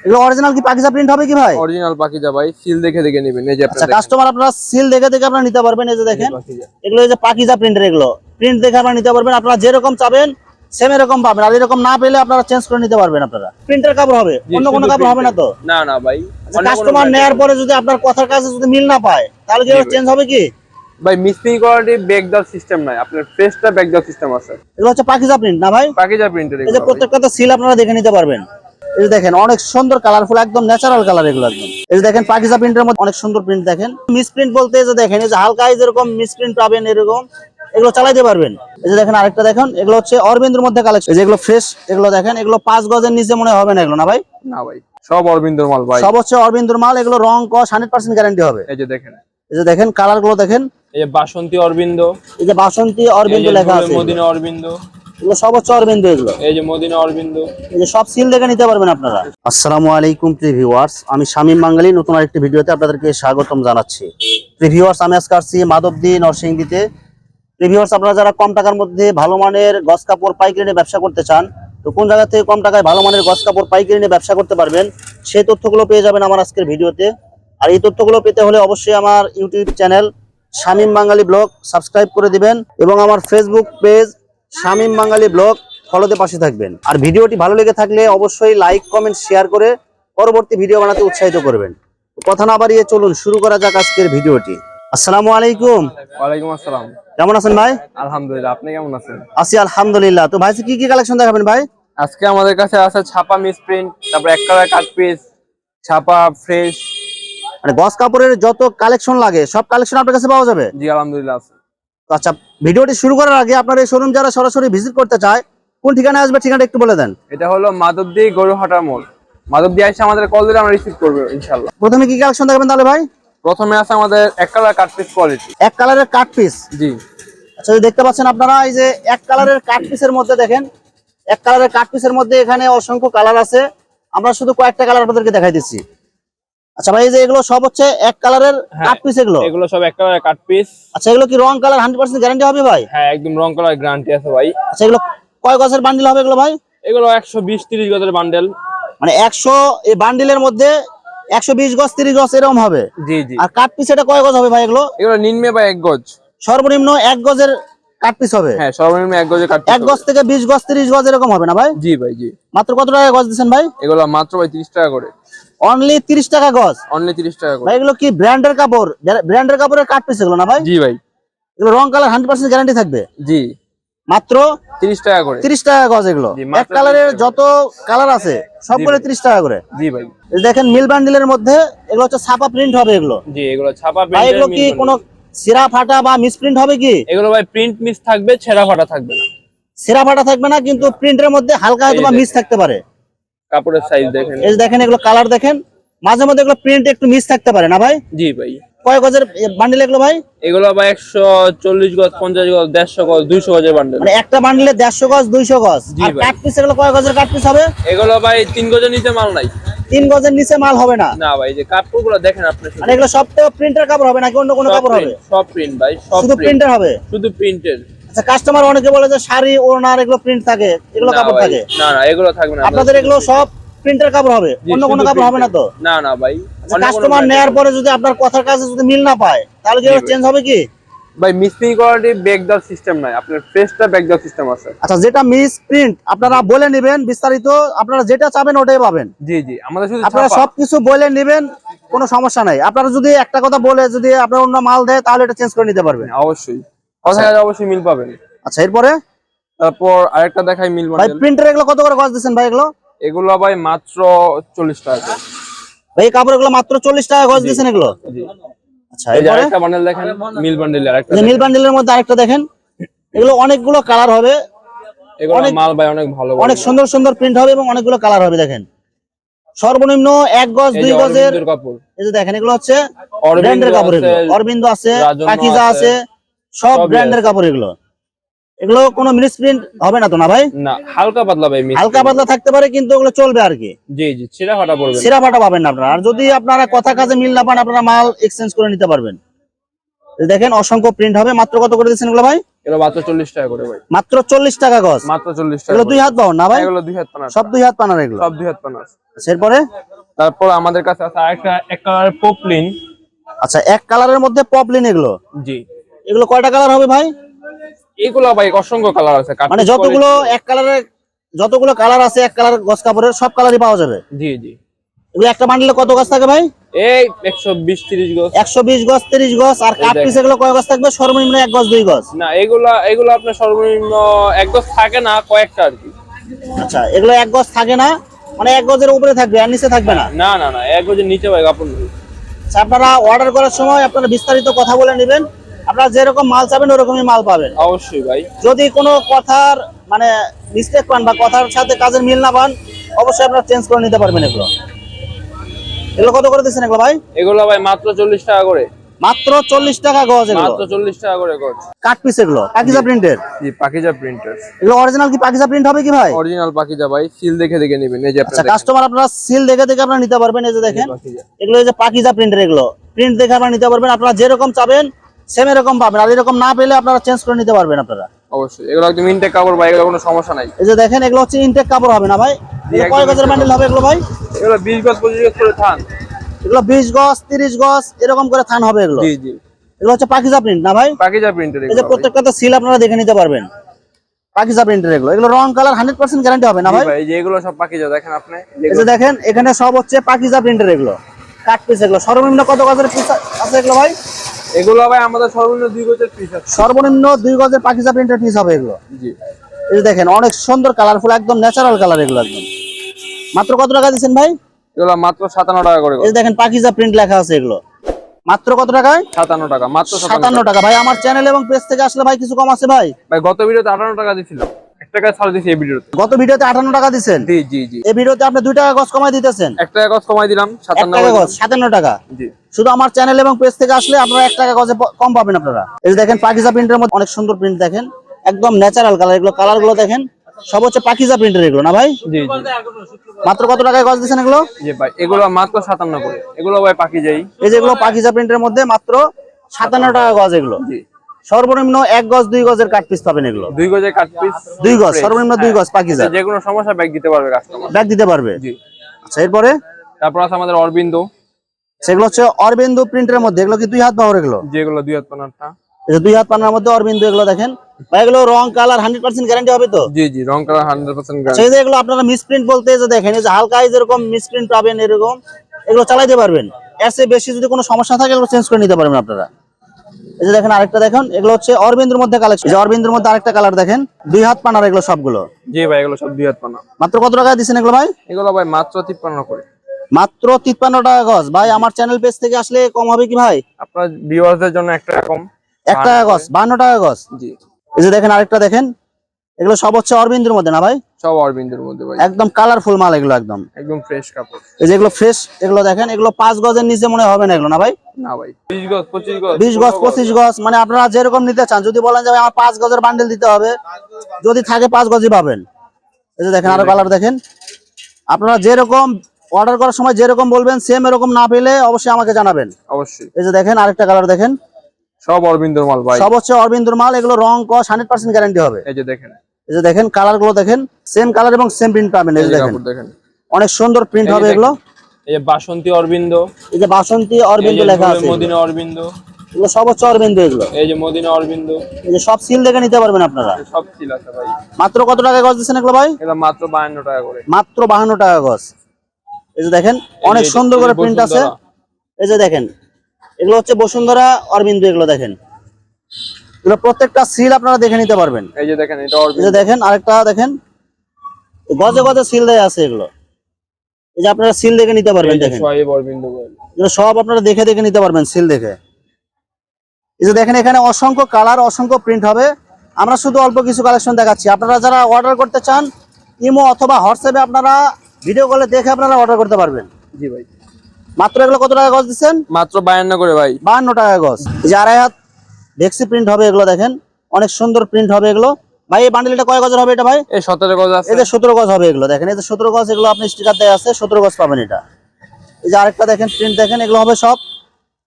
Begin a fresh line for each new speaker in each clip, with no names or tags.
এগুলো অরিজিনাল কি পাকিজা প্রিন্ট হবে কি ভাই?
অরিজিনাল পাখিজা ভাই সিল দেখে দেখে নেবেন এই যে
আচ্ছা কাস্টমার আপনারা সিল দেখে দেখে আপনারা নিতে পারবেন এই যে দেখেন। এগুলো এই যে পাকিজা প্রিন্টের এগুলো। প্রিন্ট দেখে আপনারা নিতে পারবেন আপনারা যেরকম চাবেন সেম এরকম পাবেন। আর এরকম না পেলে আপনারা চেঞ্জ করে নিতে পারবেন আপনারা। প্রিন্টের কাপড় হবে অন্য কোনো কাপড় হবে না তো?
না না ভাই
কাস্টমার
brand
নেয়ার পরে যদি আপনার কথার কাছে যদি মিল না পায় তাহলে কি চেঞ্জ হবে কি?
ভাই মিস্ত্রি কোয়ালিটি দেওয়ার সিস্টেম নাই আপনার ফ্রেশটা দেওয়ার সিস্টেম আছে।
এগুলো হচ্ছে পাকিজা প্রিন্ট না ভাই?
পাখিজা প্রিন্টের
এই যে প্রত্যেকটা সিল আপনারা দেখে নিতে পারবেন। এই যে দেখেন অনেক সুন্দর কালারফুল একদম ন্যাচারাল কালার এগুলো একদম এই যে দেখেন পাকিজা প্রিন্টের মধ্যে অনেক সুন্দর প্রিন্ট দেখেন মিস প্রিন্ট বলতে যে দেখেন এই যে হালকা যেরকম মিস প্রিন্ট পাবেন এরকম এগুলো চালাইতে পারবেন এই যে দেখেন আরেকটা দেখেন এগুলো হচ্ছে অরবিন্দুর মধ্যে কালেকশন যেগুলো ফ্রেশ এগুলো দেখেন এগুলো পাঁচ গজের নিচে মনে হবে না এগুলো না ভাই
না ভাই সব অরবিন্দর মাল ভাই
সব হচ্ছে অরবিন্দুর মাল এগুলো রং কস হান্ড্রেড পার্সেন্ট গ্যারান্টি হবে
এই যে দেখেন
এই যে দেখেন কালারগুলো দেখেন
এই যে বাসন্তী অরবিন্দ
এই যে বাসন্তী অরবিন্দু লেখা আছে
মদিনা অরবিন্দ
এগুলো সব হচ্ছে অরবিন্দু এগুলো।
এই যে মদিনা অরবিন্দ।
এই যে সব সিল দেখে নিতে পারবেন আপনারা। আসসালামু আলাইকুম প্রিভিউয়ার্স আমি শামীম বাঙালি নতুন আরেকটি ভিডিওতে আপনাদেরকে স্বাগতম জানাচ্ছি। প্রিভিউয়ার্স আমি আজকে আসছি মাধবদী নরসিংদীতে। প্রিভিউয়ার্স আপনারা যারা কম টাকার মধ্যে ভালো মানের গস কাপড় পাইকারি নিয়ে ব্যবসা করতে চান তো কোন জায়গা থেকে কম টাকায় ভালো মানের গস কাপড় পাইকারি নিয়ে ব্যবসা করতে পারবেন সেই তথ্যগুলো পেয়ে যাবেন আমার আজকের ভিডিওতে। আর এই তথ্যগুলো পেতে হলে অবশ্যই আমার YouTube channel Shamim Bangali vlog subscribe করে দিবেন এবং আমার Facebook page Shamim Bangali vlog ফলোতে পাশে থাকবেন। আর ভিডিওটি ভালো লেগে থাকলে অবশ্যই লাইক কমেন্ট শেয়ার করে পরবর্তী ভিডিও বানাতে উৎসাহিত করবেন। কথা না বাড়িয়ে চলুন শুরু করা যাক আজকের ভিডিওটি। আসসালামু আলাইকুম।
ওয়ালাইকুম আসসালাম।
কেমন আছেন ভাই?
আলহামদুলিল্লাহ আপনি কেমন আছেন?
আছি আলহামদুলিল্লাহ। তো ভাই কি কি কালেকশন দেখাবেন ভাই?
আজকে আমাদের কাছে আছে ছাপা মিস প্রিন্ট তারপর এক কালার কাট পিস ছাপা ফ্রেশ
মানে গস কাপড়ের যত কালেকশন লাগে সব কালেকশন আপনার কাছে পাওয়া যাবে?
জি আলহামদুলিল্লাহ আছে।
তো আচ্ছা ভিডিওটি শুরু করার আগে আপনার এই শোরুম যারা সরাসরি ভিজিট করতে চায় কোন ঠিকানায় আসবে ঠিকানা একটু বলে দেন।
এটা হলো মাধবদী গরুহাটা মোড় মাধবদী এসে আমাদের কল দিলে আমরা রিসিভ করব ইনশাল্লাহ।
প্রথমে কি কালেকশন দেখাবেন তাহলে ভাই?
প্রথমে আছে আমাদের এক কালার কাট পিস কোয়ালিটি
এক কালারের কাট পিস
জি।
আচ্ছা দেখতে পাচ্ছেন আপনারা এই যে এক কালারের কাট পিসের মধ্যে দেখেন এক কালারের কাট পিসের মধ্যে এখানে অসংখ্য কালার আছে। আমরা শুধু কয়েকটা কালার আপনাদেরকে দেখাই দিচ্ছি। আচ্ছা ভাই এই যে এগুলো সব হচ্ছে এক কালারের
হ্যাঁ।
কাট পিস এগুলো?
এগুলো সব এক কালার কাট পিস
আচ্ছা এগুলো কি রং কালার হান্ড্রেড পার্সেন্ট গ্যারান্টি হবে ভাই?
হ্যাঁ একদম রং কালার গ্যারান্টি আছে ভাই।
আচ্ছা এগুলো কয় গজের বান্ডিল হবে এগুলো ভাই?
এগুলো একশো বিশ তিরিশ গজের বান্ডেল
মানে একশো এই বান্ডিলের মধ্যে একশো বিশ গজ তিরিশ গজ এরকম হবে?
জি জি।
আর কাট পিস এটা কয় গজ হবে ভাই এগুলো?
এগুলো নিম্নে বা এক গজ।
সর্বনিম্ন এক গজের কাট পিস হবে?
হ্যাঁ সর্বনিম্ন এক গজের কাট
এক গজ থেকে বিশ গজ তিরিশ গজ এরকম হবে না ভাই?
জি ভাই জি।
মাত্র কত টাকা গজ দিচ্ছেন ভাই?
এগুলো মাত্র ভাই তিরিশ টাকা করে।
অনলি তিরিশ টাকা গজ?
অনলি তিরিশ টাকা করে।
ভাই এগুলো কি ব্র্যান্ডের কাপড়? ব্র্যান্ডের কাপড়ের কাট পিস এগুলো না ভাই?
জি ভাই।
এগুলো রং কালার হান্ড্রেড পার্সেন্ট গ্যারান্টি থাকবে?
জি।
মাত্র
তিরিশ টাকা করে।
তিরিশ টাকা গজ এগুলো। এক কালারের যত কালার আছে সবগুলো তিরিশ টাকা করে।
জি ভাই।
দেখেন মিল বান্ডিলের মধ্যে এগুলো হচ্ছে ছাপা প্রিন্ট হবে এগুলো।
জি এগুলো ছাপা প্রিন্ট
এগুলো কি কোনো সিরা ফাটা বা মিসপ্রিন্ট হবে কি?
এগুলো ভাই প্রিন্ট মিস থাকবে ছেঁড়া ফাটা থাকবে না।
সেরা ফাটা থাকবে না কিন্তু প্রিন্টের মধ্যে হালকা হয়তো মিস থাকতে পারে।
কাপড়ের সাইজ দেখেন।
এই দেখেন এগুলো কালার দেখেন। মাঝে মধ্যে এগুলো প্রিন্ট একটু মিস থাকতে পারে না ভাই?
জি ভাই।
কয় গজের বান্ডিল এগুলো ভাই?
এগুলো ভাই একশো চল্লিশ গজ পঞ্চাশ গজ দেড়শো গজ দুইশো গজের বান্ডেল
মানে একটা বান্ডিলে দেড়শো গজ দুইশো গজ। কাট পিস এগুলো কয় গজের কাট পিস হবে?
এগুলো ভাই তিন গজের নিচে মাল নাই।
তিন গজের নিচে মাল হবে না?
না ভাই যে কাপড়গুলো দেখেন আপনি।
মানে এগুলো সব তো প্রিন্টের কাপড় হবে নাকি অন্য কোনো কাপড় হবে?
সব প্রিন্ট ভাই সব
শুধু
প্রিন্ট
প্রিন্টের হবে?
শুধু প্রিন্টের
আচ্ছা কাস্টমার অনেকে বলে যে শাড়ি ওড়নার এগুলো প্রিন্ট থাকে। এগুলো কাপড় থাকে?
না না এগুলো থাকবে না
আপনাদের এগুলো সব প্রিন্টের কাপড় হবে অন্য কোনো কাপড় হবে না তো?
না না ভাই
কাস্টমার নেয়ার পরে যদি আপনার কথার কাছে যদি মিল না পায় তাহলে কি চেঞ্জ হবে কি?
ভাই কোয়ালিটি দেওয়ার সিস্টেম নাই। আপনার ফ্রেশটা দেওয়ার সিস্টেম আছে।
আচ্ছা যেটা মিস প্রিন্ট আপনারা বলে নেবেন বিস্তারিত আপনারা যেটা চাবেন ওটাই পাবেন।
জি জি আমাদের শুধু
আপনারা সবকিছু বলে নেবেন কোনো সমস্যা নাই। আপনারা যদি একটা কথা বলে যদি আপনার অন্য মাল দেয় তাহলে এটা চেঞ্জ করে নিতে পারবেন।
অবশ্যই। কথায় অবশ্যই মিল পাবেন।
আচ্ছা এরপরে?
তারপর আরেকটা দেখাই মিল
ভাই প্রিন্টের এগুলো কত করে গজ দিচ্ছেন ভাই এগুলো?
এগুলো ভাই মাত্র চল্লিশ টাকা।
ভাই এই কাপড় এগুলো মাত্র চল্লিশ টাকা গজ দিচ্ছেন এগুলো? আচ্ছা
এই যে
এরপরে?
আরেকটা বান্ডেল দেখেন মিল বান্ডেল আরেকটা
এই বান্ডেলের মধ্যে আরেকটা দেখেন। এগুলো অনেকগুলো কালার হবে।
এগুলো
অনেক-
মাল ভাই অনেক ভালো
অনেক সুন্দর সুন্দর প্রিন্ট হবে এবং অনেকগুলো কালার হবে দেখেন। সর্বনিম্ন এক গজ দুই গজের এই যে দেখেন এগুলো হচ্ছে ব্র্যান্ডের কাপড় এগুলো। অরবিন্দ আছে পাকিজা
আছে,
সব ব্র্যান্ডের কাপড় এগুলো। এগুলো কোনো মিনিস প্রিন্ট হবে না তো না ভাই?
না হালকা পাতলা ভাই
হালকা পাতলা থাকতে পারে কিন্তু ওগুলো চলবে আর কি।
জি জি ছিঁড়া ফাটা পড়বে। না।
ফাটা পাবেন না আপনারা। আর যদি আপনারা কথা কাজে মিল না পান আপনারা মাল এক্সচেঞ্জ করে নিতে পারবেন। দেখেন অসংখ্য প্রিন্ট হবে। মাত্র কত করে দিচ্ছেন এগুলো ভাই?
এগুলো মাত্র চল্লিশ টাকা করে ভাই।
মাত্র চল্লিশ টাকা গজ।
মাত্র চল্লিশ টাকা
এগুলো দুই হাত পাও না ভাই?
এগুলো দুই হাত পানার।
সব দুই হাত পানার এগুলো।
সব দুই হাত পানার।
এরপরে?
তারপর আমাদের কাছে আছে আরেকটা এক কালারের পপলিন
আচ্ছা এক কালারের মধ্যে পপলিন এগুলো।
জি।
এগুলো কয়টা কালার হবে ভাই?
এগুলো ভাই অসংখ্য কালার আছে
মানে যতগুলো এক কালারের যতগুলো কালার আছে এক কালার গজ কাপড়ের সব কালারই পাওয়া যাবে?
জি জি।
এগুলো একটা বান্ডিলে কত গজ থাকে ভাই?
এই একশো বিশ তিরিশ গজ
একশো বিশ গজ তিরিশ গজ আর কাঠ পিস এগুলো কয় গজ থাকবে? সর্বনিম্ন এক গজ দুই গজ
না এগুলা এগুলো আপনার সর্বনিম্ন এক গজ থাকে না কয়েকটা আর কি।
আচ্ছা এগুলো এক গজ থাকে না মানে এক গজের উপরে থাকবে আর নিচে থাকবে না?
না না না এক গজের নিচে ভাই কাপড়
আচ্ছা, আপনারা অর্ডার করার সময় আপনারা বিস্তারিত কথা বলে নেবেন। আপনারা যেরকম মাল চাবেন ওরকমই মাল পাবেন।
অবশ্যই ভাই।
যদি কোনো কথার মানে মিস্টেক পান বা কথার সাথে কাজের মিল না পান অবশ্যই আপনারা চেঞ্জ করে নিতে পারবেন এগুলো। এগুলো কত করে দিচ্ছেন এগুলো ভাই?
এগুলো ভাই মাত্র চল্লিশ টাকা করে।
মাত্র চল্লিশ টাকা গজ এগুলো।
মাত্র চল্লিশ টাকা করে গজ।
কাঠ পিস এগুলো পাকিজা প্রিন্টের
জি পাকিজা প্রিন্টার
এগুলো অরিজিনাল কি পাকিজা প্রিন্ট হবে কি ভাই?
অরিজিনাল পাকিজা ভাই সিল দেখে দেখে নেবেন এই যে
আচ্ছা
আপনার
কাস্টমার আপনারা সিল দেখে দেখে আপনারা নিতে পারবেন এই যে দেখেন। এগুলো এই যে পাকিজা প্রিন্টের এগুলো। প্রিন্ট দেখে আপনারা নিতে পারবেন আপনারা যেরকম চাবেন সেম এরকম পাবেন। আর এরকম না পেলে আপনারা চেঞ্জ করে নিতে পারবেন আপনারা।
অবশ্যই। এগুলো একদম ইনটেক কাপড় ভাই এগুলো কোনো সমস্যা নাই।
এই যে দেখেন এগুলো হচ্ছে ইনটেক কাপড় হবে না ভাই? এগুলো কয় গজের বান্ডেল হবে এগুলো ভাই?
এগুলো বিশ গজ পঁচিশ গজ করে থান।
এগুলো বিশ গজ তিরিশ গজ এরকম করে থান হবে এগুলো।
জি জি।
এগুলো হচ্ছে পাকিজা প্রিন্ট না ভাই?
পাকিজা প্রিন্টার
এই যে। প্রত্যেকটাতে সিল আপনারা দেখে নিতে পারবেন। পাকিজা প্রিন্টের এগুলো। এগুলো রং কালার হান্ড্রেড পার্সেন্ট গ্যারান্টি হবে না ভাই?
ভাই এই যে এগুলো সব পাকিজা দেখেন আপনি।
এই যে দেখেন এখানে সব হচ্ছে পাকিজা প্রিন্টের এগুলো। কাট পিস এগুলো। সর্বনিম্ন কত গজের পিস আছে এগুলো ভাই?
এগুলো ভাই আমাদের সর্বনিম্ন দুই গজের পিস আছে।
সর্বনিম্ন দুই গজের পাকিজা প্রিন্টের পিস হবে এগুলো।
জি।
এই দেখেন অনেক সুন্দর কালারফুল একদম ন্যাচারাল কালার এগুলো একদম। মাত্র কত টাকা দিচ্ছেন ভাই?
এগুলো মাত্র সাতান্ন টাকা করে
এই দেখেন পাকিজা প্রিন্ট লেখা আছে এগুলো। মাত্র কত টাকায়?
সাতান্ন টাকা মাত্র সাতান্ন
টাকা। ভাই আমার চ্যানেল এবং পেজ থেকে আসলে ভাই কিছু কম আছে ভাই?
ভাই গত ভিডিওতে আটান্ন টাকা দিছিলাম। এক টাকা ছাড় দিছি এই ভিডিওতে।
গত ভিডিওতে আটান্ন টাকা দিচ্ছেন
জি জি জি।
এই ভিডিওতে আপনি দুই টাকা গজ কমাই দিতেছেন?
এক টাকা গজ কমাই দিলাম
এক
সাতান্ন
টাকা গজ সাতান্ন টাকা?
জি।
শুধু আমার চ্যানেল এবং পেজ থেকে আসলে আপনারা এক টাকা গজে কম পাবেন আপনারা। এই যে দেখেন পাকিজা প্রিন্টের মধ্যে অনেক সুন্দর প্রিন্ট দেখেন। একদম ন্যাচারাল কালার এগুলো কালারগুলো দেখেন। সব হচ্ছে পাকিজা প্রিন্টের এগুলো না ভাই?
জি
মাত্র কত টাকায় গজ দিচ্ছেন এগুলো?
জি ভাই এগুলো মাত্র সাতান্ন করে। এগুলো ভাই পাকি যাই
এই যেগুলো পাকিজা প্রিন্টের মধ্যে মাত্র সাতান্ন টাকা গজ এগুলো।
জি।
সর্বনিম্ন এক গজ দুই গজের কাট পিস পাবেন এগুলো।
দুই গজের কাট পিস
দুই গজ সর্বনিম্ন দুই গজ পাকিজা।
যে কোনো সমস্যা ব্যাগ দিতে পারবে কাস্টমার
ব্যাগ দিতে পারবে?
জি।
আচ্ছা এরপরে?
তারপর আছে আমাদের অরবিন্দ।
সেগুলো হচ্ছে অরবিন্দু প্রিন্টের মধ্যে। এগুলো কি দুই হাত পাওয়ার এগুলো?
যেগুলো দুই হাত পানারটা
এই দুই হাত পানার মধ্যে অরবিন্দু এগুলো দেখেন। এগুলো রং কালার হান্ড্রেড পার্সেন্ট গ্যারান্টি হবে তো?
জি জি রং কালার হান্ড্রেড পার্সেন্ট
সেই যে এগুলো আপনারা মিসপ্রিন্ট বলতে যে দেখেন এই যে হালকা যেরকম মিসপ্রিন্ট পাবেন এরকম এগুলো চালাইতে পারবেন। এর চেয়ে বেশি যদি কোনো সমস্যা থাকে এগুলো চেঞ্জ করে নিতে পারবেন আপনারা। এই যে দেখেন আরেকটা দেখেন এগুলো হচ্ছে অরবিন্দুর মধ্যে কালেকশন যে অরবিন্দুর মধ্যে আরেকটা কালার দেখেন দুই হাত পানার এগুলো সবগুলো।
জি ভাই এগুলো সব দুই হাত পানা।
মাত্র কত টাকা দিচ্ছেন এগুলো ভাই?
এগুলো ভাই মাত্র তিপ্পান্ন করে।
মাত্র তিপ্পান্ন টাকা গজ। ভাই আমার চ্যানেল পেজ থেকে আসলে কম হবে কি ভাই?
আপনার ভিউয়ারদের জন্য একটা কম।
এক টাকা গজ বান্ন টাকা গজ।
জি।
এই যে দেখেন আরেকটা দেখেন এগুলো সব হচ্ছে অরবিন্দুর মধ্যে না ভাই?
সব অরবিন্দের মধ্যে ভাই।
একদম কালারফুল মাল এগুলো একদম।
একদম ফ্রেশ কাপড়।
এই যে এগুলো ফ্রেশ এগুলো দেখেন এগুলো পাঁচ গজের নিচে মনে হবে না এগুলো না ভাই?
না ভাই। বিশ গজ পঁচিশ গজ
বিশ গজ পঁচিশ গজ মানে আপনারা যেরকম নিতে চান যদি বলেন যে আমার পাঁচ গজের বান্ডেল দিতে হবে যদি থাকে পাঁচ গজই পাবেন। এই যে দেখেন আরও কালার দেখেন। আপনারা যেরকম অর্ডার করার সময় যেরকম বলবেন সেম এরকম না পেলে অবশ্যই আমাকে জানাবেন।
অবশ্যই।
এই যে দেখেন আরেকটা কালার দেখেন।
সব অরবিন্দর মাল ভাই
সব হচ্ছে অরবিন্দুর মাল এগুলো রং কস হান্ড্রেড পার্সেন্ট গ্যারান্টি হবে
এই যে দেখেন
এই যে দেখেন কালারগুলো দেখেন সেম কালার এবং সেম প্রিন্ট পাবেন এই যে দেখেন অনেক সুন্দর প্রিন্ট হবে এগুলো
এই যে বাসন্তী অরবিন্দ
এই যে বাসন্তী অরবিন্দু লেখা আছে
মদিনা অরবিন্দ
এগুলো সব হচ্ছে অরবিন্দু এগুলো
এই যে মদিনা অরবিন্দ
এই যে সব সিল দেখে নিতে পারবেন আপনারা
সব ছিল আছে ভাই
মাত্র কত টাকা গজ দিচ্ছেন এগুলো ভাই
এগুলো মাত্র বায়ান্ন টাকা করে
মাত্র বাহান্ন টাকা গজ এই যে দেখেন অনেক সুন্দর করে প্রিন্ট আছে এই যে দেখেন এগুলো হচ্ছে বসুন্ধরা অরবিন্দু এগুলো দেখেন। এগুলো প্রত্যেকটা সিল আপনারা দেখে নিতে পারবেন।
এই যে দেখেন এটা
দেখেন আরেকটা দেখেন। গজে গজে সিল দেয়া আছে এগুলো। এই যে আপনারা সিল দেখে নিতে পারবেন দেখেন। সব আপনারা দেখে দেখে নিতে পারবেন সিল দেখে। এই যে দেখেন এখানে অসংখ্য কালার অসংখ্য প্রিন্ট হবে। আমরা শুধু অল্প কিছু কালেকশন দেখাচ্ছি। আপনারা যারা অর্ডার করতে চান ইমো অথবা হোয়াটসঅ্যাপে আপনারা ভিডিও কলে দেখে আপনারা অর্ডার করতে পারবেন।
জি ভাই।
মাত্র এগুলো কত টাকা গজ দিচ্ছেন?
মাত্র বায়ান্ন করে ভাই।
বাহান্ন টাকা গজ। যে আড়াই হাত ভেক্সি প্রিন্ট হবে এগুলো দেখেন। অনেক সুন্দর প্রিন্ট হবে এগুলো। ভাই এই বান্ডেলটা কয় গজের হবে এটা ভাই?
এই সতেরো গজ আছে।
যে সতেরো গজ হবে এগুলো। দেখেন এদের সতেরো গজ এগুলো আপনি স্টিকার দেওয়া আছে সতেরো গজ পাবেন এটা। এই যে আরেকটা দেখেন প্রিন্ট দেখেন এগুলো হবে সব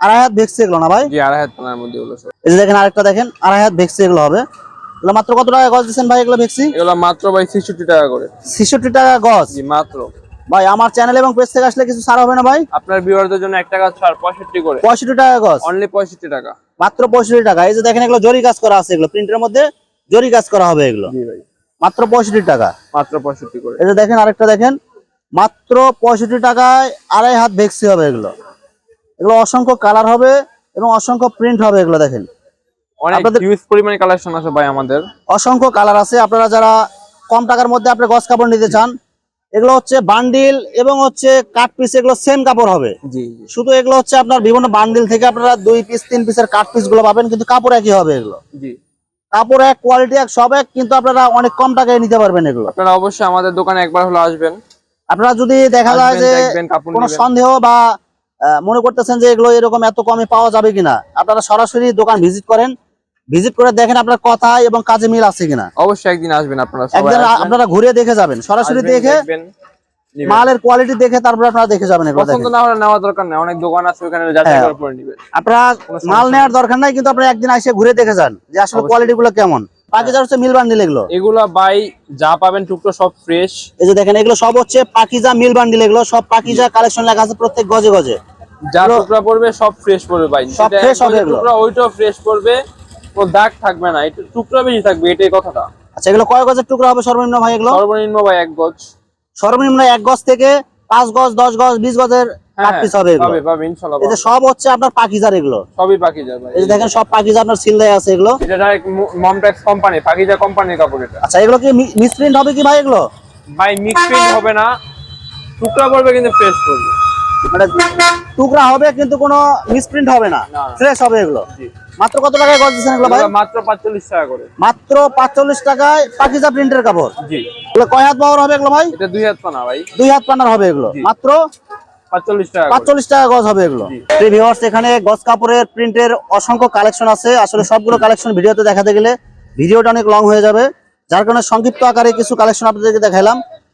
আড়াই হাত ভেক্সি এগুলো না ভাই?
জি আড়াই হাত পানার মধ্যে এগুলো সব।
এই যে দেখেন আরেকটা দেখেন আড়াই হাত ভেক্সি এগুলো হবে। এগুলো মাত্র কত টাকা গজ দিচ্ছেন ভাই এগুলো ভেক্সি
এগুলো মাত্র ভাই ছেষট্টি টাকা করে।
ছেষট্টি টাকা গজ।
জি মাত্র।
ভাই আমার চ্যানেল এবং পেজ থেকে আসলে কিছু ছাড় হবে না ভাই?
আপনার ভিউয়ারদের জন্য এক টাকা ছাড় পঁয়ষট্টি করে।
পঁয়ষট্টি টাকা গজ
অনলি পঁয়ষট্টি টাকা।
মাত্র পঁয়ষট্টি টাকা। এই যে দেখেন এগুলো জরি কাজ করা আছে এগুলো। প্রিন্টের মধ্যে জরি কাজ করা হবে এগুলো।
জি ভাই।
মাত্র পঁয়ষট্টি টাকা।
মাত্র পঁয়ষট্টি করে।
এই যে দেখেন আরেকটা দেখেন। মাত্র পঁয়ষট্টি টাকায় আড়াই হাত ভেক্সি হবে এগুলো। এগুলো অসংখ্য কালার হবে এবং অসংখ্য প্রিন্ট হবে এগুলো দেখেন।
অনেক হিউজ পরিমাণে কালেকশন আছে ভাই আমাদের।
অসংখ্য কালার আছে। আপনারা যারা কম টাকার মধ্যে আপনি গজ কাপড় নিতে চান এগুলো হচ্ছে বান্ডিল এবং হচ্ছে কাট পিস এগুলো সেম কাপড় হবে। শুধু এগুলো হচ্ছে আপনার বিভিন্ন বান্ডিল থেকে আপনারা দুই পিস তিন পিসের কাট পিসগুলো পাবেন কিন্তু কাপড় একই হবে এগুলো। কাপড় এক কোয়ালিটি এক সব এক কিন্তু আপনারা অনেক কম টাকায় নিতে পারবেন এগুলো।
আপনারা অবশ্যই আমাদের দোকানে একবার হলো আসবেন।
আপনারা যদি দেখা যায় যে কোনো সন্দেহ বা মনে করতেছেন যে এগুলো এরকম এত কমে পাওয়া যাবে কিনা আপনারা সরাসরি দোকান ভিজিট করেন। ভিজিট করে দেখেন আপনার কথা এবং কাজে মিল আছে কিনা।
অবশ্যই একদিন আসবেন আপনারা
একদিন আপনারা ঘুরে দেখে যাবেন সরাসরি দেখে মালের কোয়ালিটি দেখে তারপর আপনারা দেখে যাবেন
পছন্দ না হলে নেওয়ার দরকার নেই অনেক দোকান আছে ওখানে যাচাই
হ্যাঁ।
করে পরে নিবেন।
আপনারা মাল নেওয়ার দরকার নাই কিন্তু আপনারা একদিন এসে ঘুরে দেখে যান যে আসলে কোয়ালিটি গুলো কেমন। বাকি যা হচ্ছে মিল বান্ডিল এগুলো।
এগুলা বাই যা পাবেন টুকরো সব ফ্রেশ
এই যে দেখেন এগুলো সব হচ্ছে পাকিজা মিল বান্ডিল এগুলো সব পাকিজা কালেকশন লেখা আছে প্রত্যেক গজে গজে।
যা টুকরা পড়বে সব ফ্রেশ পড়বে ভাই
সব ফ্রেশ হবে এগুলো।
টুকরা ওইটাও ফ্রেশ পড়বে। কোনো দাগ থাকবে না একটু টুকরা বেশি থাকবে এটাই কথাটা।
আচ্ছা এগুলো কয় গজের টুকরা হবে সর্বনিম্ন ভাই এগুলো?
সর্বনিম্ন ভাই এক গজ।
সর্বনিম্ন এক গজ থেকে পাঁচ গজ দশ গজ বিশ গজের পিস হবে এগুলো।
পাবে পাবে ইনশাআল্লাহ
এই যে
পাবে।
সব হচ্ছে আপনার পাকিজার এগুলো।
সবই পাখি ভাই।
এই দেখেন সব পাকিজা আপনার সিল দেয়া আছে এগুলো।
এটা ডাইরেক্ট মমটেক্স কোম্পানি পাখিজা কোম্পানির কাপড় এটা।
আচ্ছা এগুলো কি মিসপ্রিন্ট হবে কি ভাই এগুলো?
ভাই মিক্স প্রিন্ট হবে না। টুকরা পড়বে কিন্তু ফ্রেশ পড়বে।
মানে টুকরা হবে কিন্তু কোনো মিসপ্রিন্ট হবে না। ফ্রেশ হবে এগুলো। মাত্র কত টাকায় গজ দিচ্ছেন এগুলো ভাই?
মাত্র পাঁচচল্লিশ টাকা করে।
মাত্র পাঁচচল্লিশ টাকায় পাকিজা প্রিন্টের কাপড়।
জি।
এগুলো কয় হাত পাওয়ার হবে এগুলো ভাই?
এটা দুই হাত পানা ভাই।
দুই হাত পানার হবে এগুলো। মাত্র
পাঁচচল্লিশ টাকা করে।
পাঁচচল্লিশ টাকা গজ হবে এগুলো। ভিউয়ার্স এখানে গজ কাপড়ের প্রিন্টের অসংখ্য কালেকশন আছে। আসলে সবগুলো কালেকশন ভিডিওতে দেখাতে গেলে ভিডিওটা অনেক লং হয়ে যাবে। যার কারণে সংক্ষিপ্ত আকারে কিছু কালেকশন আপনাদেরকে দেখালাম